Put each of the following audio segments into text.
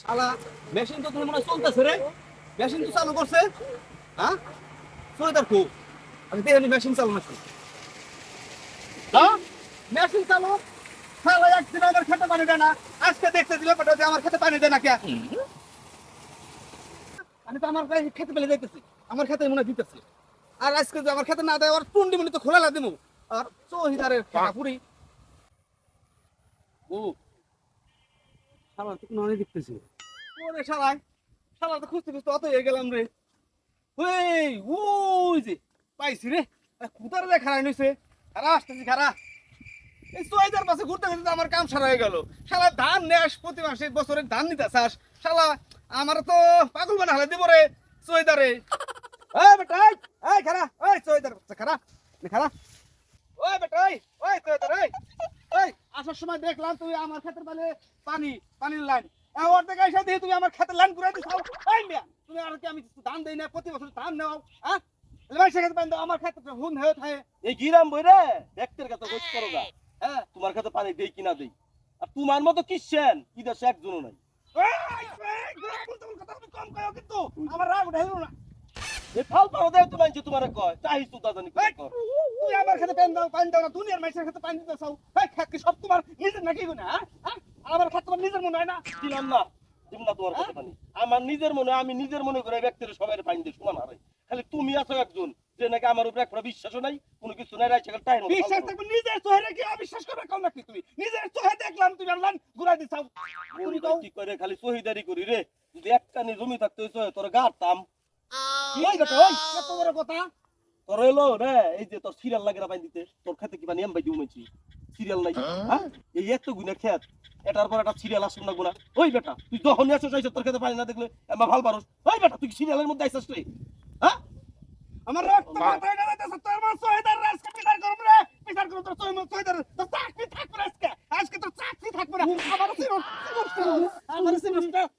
শালা মেশিন তো তোমার মনে চলতেছে রে। মেশিন তো চালু করছে। হ্যাঁ? চলে তার খুব। আমি দেখে মেশিন চালু নাকি। হ্যাঁ? মেশিন চালু। শালা একদিন আমার খেতে পানি দেয় না। আজকে দেখতে দিলে যে আমার খেতে পানি দেয় না কে? আমি তো আমার খেতে পেলে যাইতেছি আমার খেতে মনে দিতেছি। আর আজকে যে আমার খেতে না দেয় আর টুন্ডি মুন্ডি তো খোলা না দিমু। আর চৌহিদারের পুরি ও শালা তো কোনো দেখতেছি। ওরে শালাই শালা তো খুঁজতে খুঁজতে অত হয়ে গেলাম রে। ওই ওই যে, পাইছি রে। কুতার যে খারাই নইছে খারা আসতেছি খারা এই চৌহিদার পাশে ঘুরতে ঘুরতে আমার কাম সারা হয়ে গেল। শালা ধান নেস প্রতি মাসে বছরে ধান নিতে চাস। শালা, আমার তো পাগল বানা হালে দিব রে চৌহিদারে এই বেটা, এই খারা এই বাচ্চা খারা খারা ওই বেটা ওই ওই চৌহিদার এই এই আসার সময় দেখলাম তুই আমার ক্ষেতের মানে পানি পানির লাইন। ওর থেকে এসে দিয়ে তুমি আমার ক্ষেতের লাইন ঘুরে দিছো। এই মিয়া তুমি আর কি আমি ধান দেই না প্রতি বছর ধান নেও হ্যাঁ? আমার ক্ষেত্রে হুন হয়ে থাকে। এই গিরাম বইরে ব্যক্তির কাছে খোঁজ করো গা হ্যাঁ? তোমার কাছে পানি দেই কিনা দেই। আর তোমার মতো কিসেন? কি দেশে একজনও নাই। এই, এই, ঘুরে বলতে বলতে কথা তুমি কম কয়ো কিন্তু আমার রাগ উঠে না। এই ফাল পাও দেয় তো মানছে তোমার কয় চাহি তো দাদানি এই, তুই আমার খেতে পানি দাও পানি দাও না দুনিয়ার মাইসের খেতে পানি দিতে চাও। সব তোমার নিজের নাকি গুনা হ্যাঁ? হ্যাঁ? আমার খেত তোমার নিজের মনে হয় না? দিলাম না। দিম না তোমার পানি। আমার নিজের মনে আমি নিজের মনে করে ব্যক্তির সবাই পানি দিই সমান হারাই খালি তুমি আছো একজন যে নাকি আমার উপরে একটা বিশ্বাসও নাই কোনো কিছু নাই রাইছে খালি টাইম বিশ্বাস থাকবে নিজের চোখে কি অবিশ্বাস করবে কম নাকি তুমি? নিজের চোখে দেখলাম তুমি আল্লাহ ঘুরাই দিছাও কি করে খালি সহিদারি করি রে? যদি একটা নি জমি থাকতে হইতো তোর গাড়তাম ওই বেটা ওই কত বড় কথা? তোর এলো রে এই যে তোর সিরিয়াল লাগে না পানি দিতে তোর খেতে কি পানি এমবাই দিউমেছি সিরিয়াল নাই হ্যাঁ? এই এত গুণা খেত। এটার পর একটা সিরিয়াল আসুন না গুণা ওই বেটা তুই যখন চাইছ তোর খেতে পানি না দেখলে আমার ভালো পারস ওই বেটা তুই সিরিয়ালের মধ্যে আইসাস রে হ্যাঁ? আমার রক্ত মাথায় না যাইতেছে তোর মা সোহেদার আজকে বিচার করব রে? বিচার করব তোর সোহেদার তোর চাকরি থাকবে না আজকে। আজকে তোর চাকরি থাকবে না। আমার আমার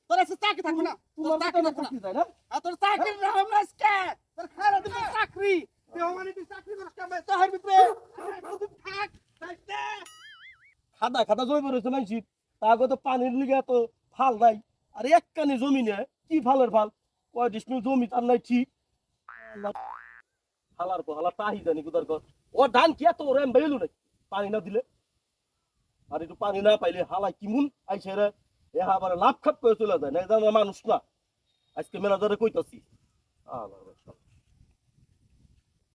তোর আজকে চাকরি থাকবে না। তোর চাকরি থাকবে না। আর তোর চাকরি না আজকে তোর খারা দিবে চাকরি তুই মানে তুই চাকরি করিস কেমন তোর ভিতরে তুই থাক থাকতে খাদা খাদা জমি রয়েছে মাইছি তাকে তো পানির লিগে তো ফাল নাই। আর এক কানি জমি নে, কি ফালের ফাল? কয় ডিসমিল জমি তার নাই ঠিক। হালার পর হালা তাহি জানি কুদার কর ও ধান কি এত ওরে বেলু নাই পানি না দিলে? আর একটু পানি না পাইলে হালা কিমুন আইসে রে। এ আবার লাভ খাপ করে চলে যায়। না মানুষ না। আজকে মেলা ধরে কইতাছি আল্লাহ